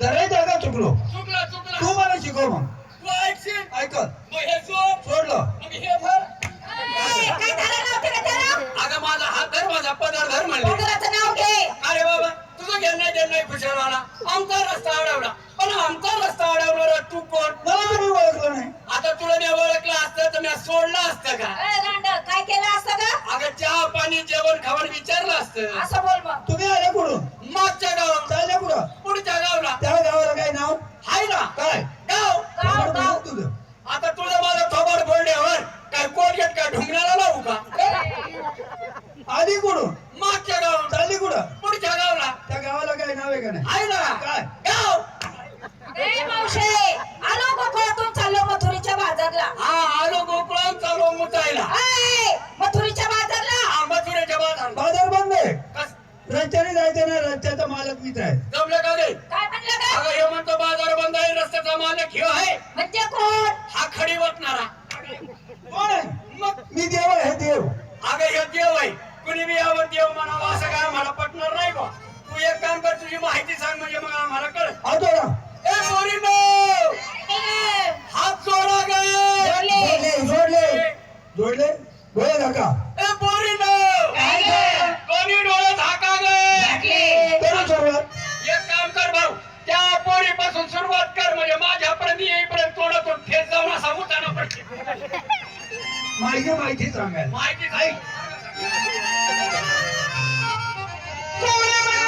जरा जागा चुकलो. चुकला तू चुकला मला शिकव मग. तू ऐकशील? ऐकत. मग हे सोड. सोडलं. मग हे भर. ए, काय झालं? नव्हतं का त्याला? अगं माझा हात धर माझा पदर धर म्हणले. पदराचं नाव घे. अरे बाबा तुझं घेणं नाही देणं नाही खुशालवाला. आमचा रस्ता अडवला. पण आमचा रस्ता अडवणार तू कोण? मला तुम्ही ओळखलं नाही. आता तुला मी ओळखलं असतं तर मी सोडलं असतं का? काय केलं असतं का अगं चहा पाणी जेवण खावण विचारलं असतं. असं बोल मग. तुम्ही आले कुठून? मागच्या गावाला चालले कुठं? पुढच्या कुणी बी यावर देव म्हणावं असं काय आम्हाला पटणार नाही बा तू एक काम कर तुझी माहिती सांग म्हणजे मग आम्हाला कळ आतोडा ए पोरीनो ए, हात सोडा गे! जोडले. जोडले जोडले. जोडले? डोळे नका ए पोरीनो काय गे? कोणी डोळे झाका गे! घातले. तरी सुरुवात एक काम कर भाऊ त्या पोरीपासून सुरुवात कर म्हणजे माझ्यापर्यंत येईपर्यंत तोंडातून ठेच जाऊन असा उताना पडते माहिती माहिती सांगायला. माहिती नाही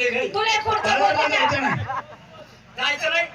तुला पुढचं बोलतो का? जायचं नाही.